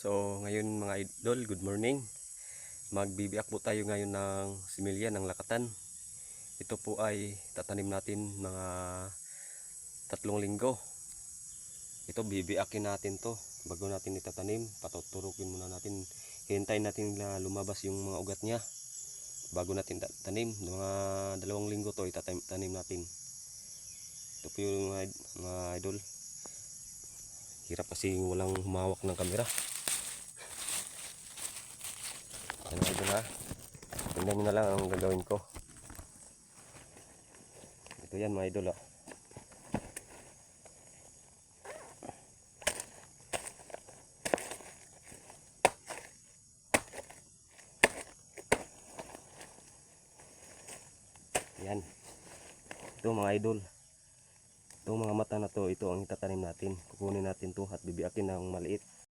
So ngayon mga idol, good morning. Magbibiak po tayo ngayon ng similya ng lakatan. Ito po ay tatanim natin mga tatlong linggo. Ito bibiakin natin to bago natin itatanim. Patuturukin muna natin. Hintayin natin na lumabas yung mga ugat niya bago natin ta- tanim. Mga dalawang linggo to itatanim natin. Ito po yung mga, mga idol. Hirap kasi walang humawak ng kamera. Ano ito na? Tingnan nyo na lang ang gagawin ko. Ito yan mga idol ah. Yan. Ito mga idol. Itong mga mata na to, ito ang itatanim natin. Kukunin natin to at bibiakin ng maliit.